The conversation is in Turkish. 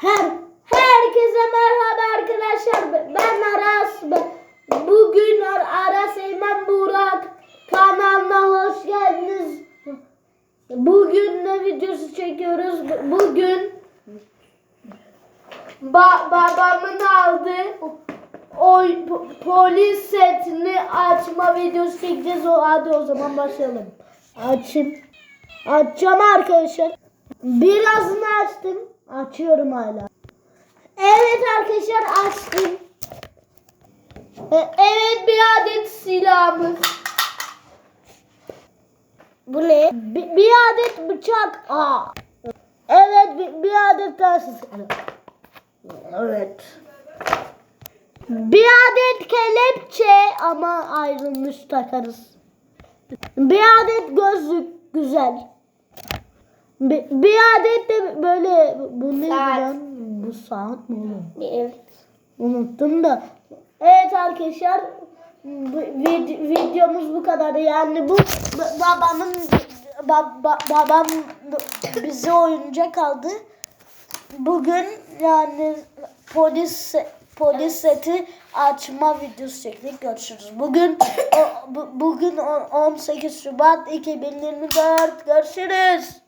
Her herkese merhaba arkadaşlar. Ben Aras. Bugün Ar- Aras Eymen Burak kanalına hoş geldiniz. Bugün ne videosu çekiyoruz? Bugün ba- babamın aldığı o po- polis setini açma videosu çekeceğiz. O hadi o zaman başlayalım. Açın. Açacağım arkadaşlar. Birazını açtım. Açıyorum hala. Evet arkadaşlar açtım. E, Evet bir adet silahımız. Bu ne? Bir, bir adet bıçak. Aa. Evet bir, bir adet daha. Evet. Bir adet kelepçe ama ayrılmış takarız. Bir adet gözlük güzel. Bir, bir adet de böyle bu ne lan? Bu saat mi oğlum? Evet. Unuttum da. Evet arkadaşlar bu, vid- videomuz bu kadar. Yani bu babamın ba- ba- babam bize oyuncak aldı. Bugün yani polis polis seti açma videosu çektik. Görüşürüz. Bugün o, bu- bugün on- 18 Şubat 2024. Görüşürüz.